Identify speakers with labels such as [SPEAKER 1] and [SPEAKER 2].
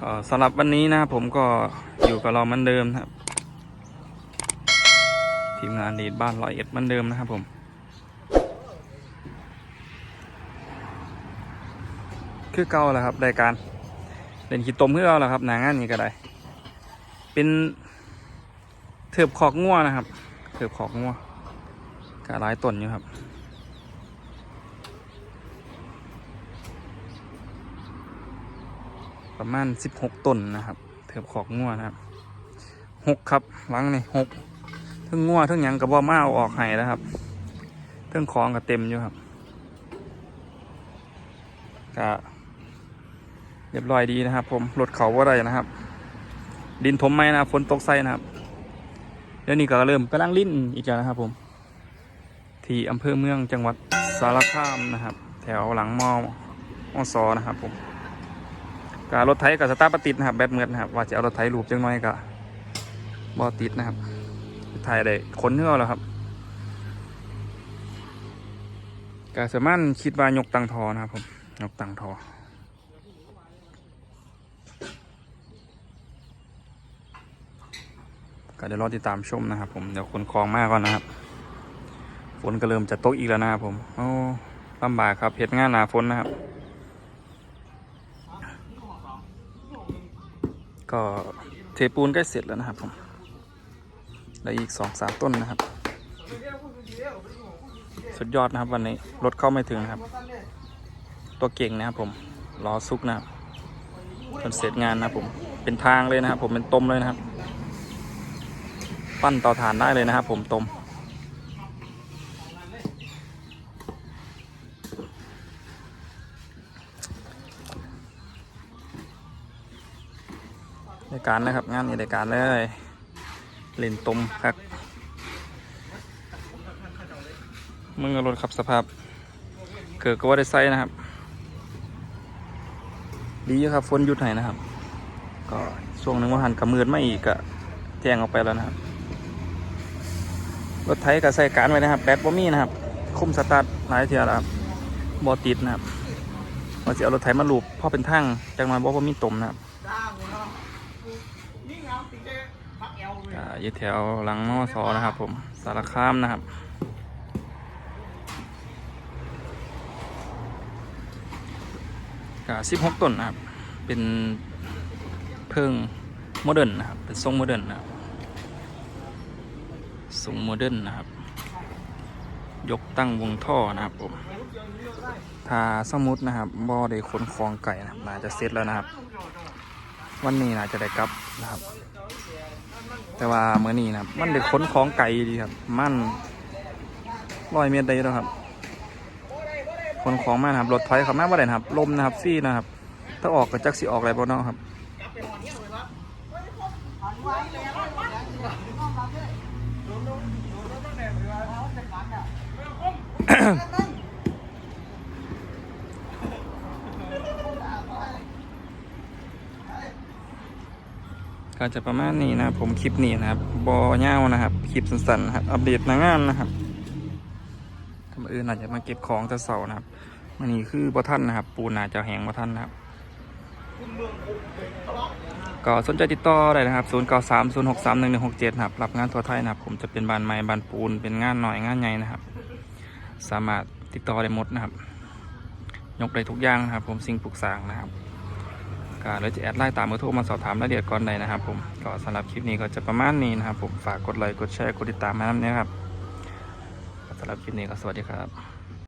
[SPEAKER 1] ก็สำหรับวันนี้นะครับผมก็อยู่กับเราเหมือนเดิมนะครับ ทีมงานดีดบ้านร้อยเอ็ดเหมือนเดิมนะครับผมคือเก่าแหละครับรายการเล่นขีดตมคือเก่าแหละครับหนางานนี้ก็ได้ เป็นเถือบขอกงัวนะครับเถือบขอกงัวกะหลายต้นอยู่ครับ ประมาณสิบหกต้นนะครับเถือบขอกงัวนะครับหกครับหลังนี่หกทั้งงัวทั้งหยังกับว่ามาเอาออกให้แล้วครับทั้งของก็เต็มอยู่ครับก็เรียบร้อยดีนะครับ ผมรถเขาว่าไรนะครับ ดินถมไหมนะฝนตกใส่นะครับเดี๋ยวนี้ก็เริ่มกำลังลิ้นอีกแล้วนะครับ ผม ที่อำเภอเมืองจังหวัดสารคามนะครับ แถวหลังมอมอซอนะครับผม การรถไถกับสตาร์ทบ่ติดนะครับแบตเมือนะครับ ว่าจะเอารถไถลูบจังน้อยก็บ่ติดนะครับไถได้คนเนื้อแล้วครับก็สามารถคิดว่ายกตังทอนะครับผมยกตังทอก็เดี๋ยวรอติดตามชมนะครับผมเดี๋ยวคนคลองมากก่อนนะครับ ฝนก็เริ่มจะตกอีกแล้วนะครับผมโอ้ลำบากครับเหตุงานหนาฝนนะครับ ก็เทปูนใกล้เสร็จแล้วนะครับผมและอีกสองสามต้นนะครับ สุดยอดนะครับวันนี้รถเข้าไม่ถึงครับ ตัวเก่งนะครับผมล้อซุกนะครับจนเสร็จงานนะครับผมเป็นทางเลยนะครับผมเป็นตมเลยนะครับ ปั้นต่อฐานได้เลยนะครับผมตม ในการนะครับงานนี้ในการเลยเล่นตมครับมึงเอรถขับสภาพ เกิดก็ว่าได้ไซนะครับ ดีครับฝนหยุดให้นะครับ ก็ช่วงหนึ่งว่าหันกระมืดไม่อีกก็แจ้งออกไปแล้วนะครับ รถไถก็ใส่การไว้นะครับแบตบ่มีนะครับ คุมสตาร์ทหลายเทียแล้วครับบอติดนะครับว่าจะเอารถไถมาลูบเพราะเป็นทางจังหวะบ่บ่มีตมนะครับ อยู่แถวหลังมอสอนะครับ ผมสารคามนะครับก็สิบหกต้นนะครับ เป็นเพิงโมเดิร์นนะครับ เป็นทรงโมเดิร์นนะครับทรงโมเดิร์นนะครับ ยกตั้งวงท่อนะครับผมถ้าสมมุตินะครับบ่อได้ขนคลองไก่นะครับน่าจะเสร็จแล้วนะครับ วันนี้น่าจะได้กลับนะครับ แต่ว่าเมื่อนี้นะครับมันได้ขนของไก่ดีครับ มันร้อยเมตรได้แล้วครับคนของมานะครับรถถอยเขามาบ่ได้นะครับ ลมนะครับฟรีนะครับ ถ้าออกก็จักสิออกอะไรบ่เนาะครับ ก็จะประมาณนี้นะผมคลิปนี้นะครับบอยาวนะครับคลิปสั้นๆนะครับอัปเดตนางานนะครับทำอื่นอาจจะมาเก็บของแต่เสานะครับมันนี้คือบอท่านนะครับ ปูนอาจจะแหงบอท่านนะครับ ก็สนใจติดต่อได้นะครับ 0 9 3 0 6 3 1 1 6 7นะครับรับงานทั่วไทยนะครับ ผมจะเป็นบานไม้บานปูนเป็นงานหน่อยงานใหญ่นะครับ สามารถติดต่อได้หมดนะครับ ยกได้ทุกอย่างนะครับ ผมสิ่งปลูกสร้างนะครับ ก็เราจะแอดไลน์ตามเบอร์โทรมาสอบถามรายละเอียดก่อนใดนะครับผมก็สำหรับคลิปนี้ก็จะประมาณนี้นะครับผมฝากกดไลค์กดแชร์กดติดตามมานะครับสำหรับคลิปนี้ก็สวัสดีครับ